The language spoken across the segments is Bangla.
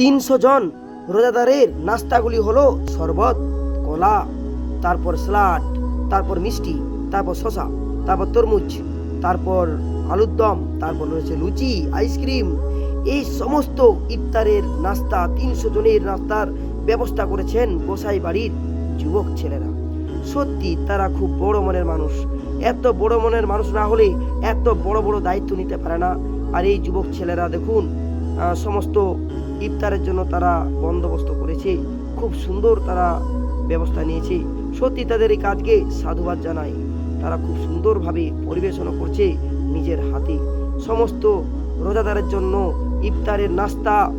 তিনশো জন রোজাদারের নাস্তাগুলি হলো শরবত, কলা, তারপর স্যালাড, তারপর মিষ্টি, তারপর শশা তারপর তরমুজ, তারপর আলুর দম, তারপর রয়েছে লুচি, আইসক্রিম। এই সমস্ত ইফতারের নাস্তা, তিনশো জনের নাস্তার ব্যবস্থা করেছেন গোসাই বাড়ির যুবক ছেলেরা। সত্যি তারা খুব বড় মনের মানুষ। এত বড় মনের মানুষ না হলে এত বড় বড় দায়িত্ব নিতে পারে না। আর এই যুবক ছেলেরা দেখুন সমস্ত ইফতারের জন্য তারা বন্দোবস্ত করেছে। খুব সুন্দর তারা ব্যবস্থা নিয়েছে। সত্যি তাদের এই কাজকে সাধুবাদ জানাই। তারা খুব সুন্দরভাবে পরিবেশনা করছে নিজের হাতে। সমস্ত রোজাদারের জন্য ইফতারের নাস্তা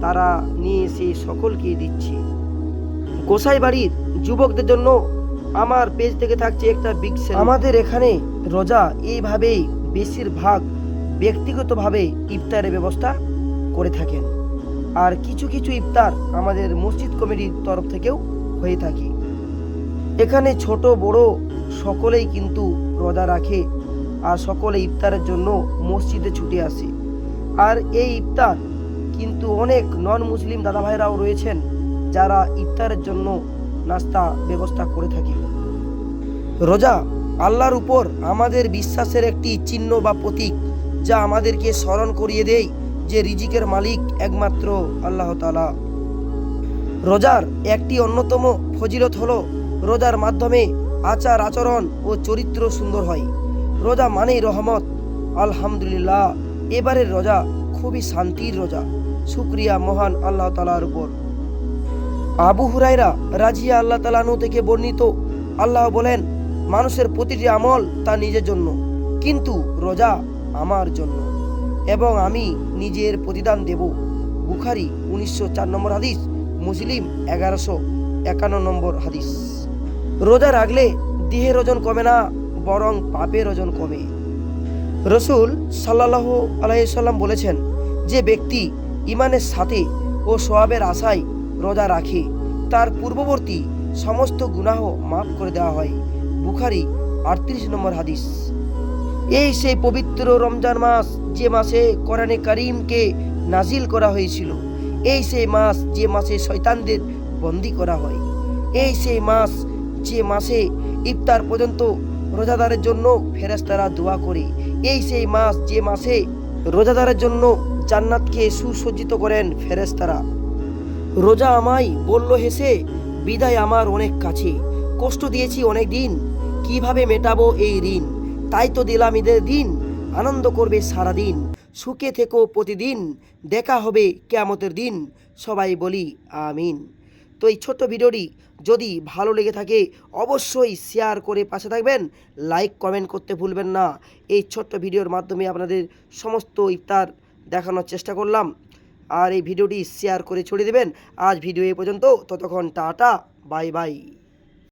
তারা নিয়ে এসে সকলকে দিচ্ছে। গোসাই বাড়ির যুবকদের জন্য আমার পেজ থেকে থাকছে একটা বিগ আমাদের এখানে রোজা এইভাবেই বেশিরভাগ ব্যক্তিগতভাবে ইফতারের ব্যবস্থা করে থাকেন। আর কিছু কিছু ইফতার আমাদের মসজিদ কমিটির তরফ থেকেও হয়ে থাকে। এখানে ছোট, বড় সকলেই কিন্তু রোজা রাখে আর সকলে ইফতারের জন্য মসজিদে ছুটে আসে। আর এই ইফতার কিন্তু অনেক নন মুসলিম দাদা ভাইরাও রয়েছেন যারা ইফতারের জন্য নাস্তা ব্যবস্থা করে থাকে রোজা আল্লাহর উপর আমাদের বিশ্বাসের একটি চিহ্ন বা প্রতীক যা আমাদেরকে স্মরণ করিয়ে দেয় যে রিজিকের মালিক একমাত্র আল্লাহ তালা রোজার একটি অন্যতম ফজিলত হলো, রোজার মাধ্যমে আচার আচরণ ও চরিত্র সুন্দর হয়। রোজা মানেই রহমত। আলহামদুলিল্লাহ, এবারের রোজা খুবই শান্তির রোজা। শুক্রিয়া মহান আল্লাহ তালার উপর। আবু হুরাইরা রাজিয়া আল্লাহ তালানু থেকে বর্ণিত, আল্লাহ বলেন, মানুষের প্রতিটি আমল তা নিজের জন্য, কিন্তু রোজা আমার জন্য। এবং আমি নিজের প্রতিদান দেব। বুখারি উনিশশো চার নম্বর হাদিস, মুসলিম এগারোশো একান্ন নম্বর হাদিস। রোজা রাখলে দেহের ওজন কমে না, বরং পাপের ওজন কমে। রসুল সাল্লাহ আলাইসাল্লাম বলেছেন যে ব্যক্তি ইমানের সাথে ও সোয়াবের আশায় রোজা রাখে, তার পূর্ববর্তী সমস্ত গুনাহ মাফ করে দেওয়া হয়। বুখারি আটত্রিশ নম্বর হাদিস। এই সেই পবিত্র রমজান মাস যে মাসে কোরআনে করিমকে নাজিল করা হয়েছিল, এই সেই মাস যে মাসে শয়তানদের বন্দি করা হয়, এই সেই মাস যে মাসে ইফতার পর্যন্ত রোজাদারের জন্য ফেরেশতারা দোয়া করে, এই সেই মাস যে মাসে রোজাদারের জন্য জান্নাতকে সুসজ্জিত করেন ফেরেশতারা। রোজা আমায় বলল হেসে বিদায় আমার অনেক কাছে, কষ্ট দিয়েছি অনেক দিন, কীভাবে মেটাবো এই ঋণ? তাই তো দিলাম ঈদের দিন আনন্দ করবে সারাদিন, সুখে থেকো প্রতিদিন, দেখা হবে কেয়ামতের দিন, সবাই বলি আমিন। তো এই ছোট্ট ভিডিওটি যদি ভালো লেগে থাকে, অবশ্যই শেয়ার করে পাশে থাকবেন লাইক কমেন্ট করতে ভুলবেন না। এই ছোট্ট ভিডিওর মাধ্যমে আপনাদের সমস্ত ইফতার দেখানোর চেষ্টা করলাম। আর এই ভিডিওটি শেয়ার করে ছড়িয়ে দেবেন। আজ ভিডিও এই পর্যন্ত, ততক্ষণ টাটা, বাই বাই।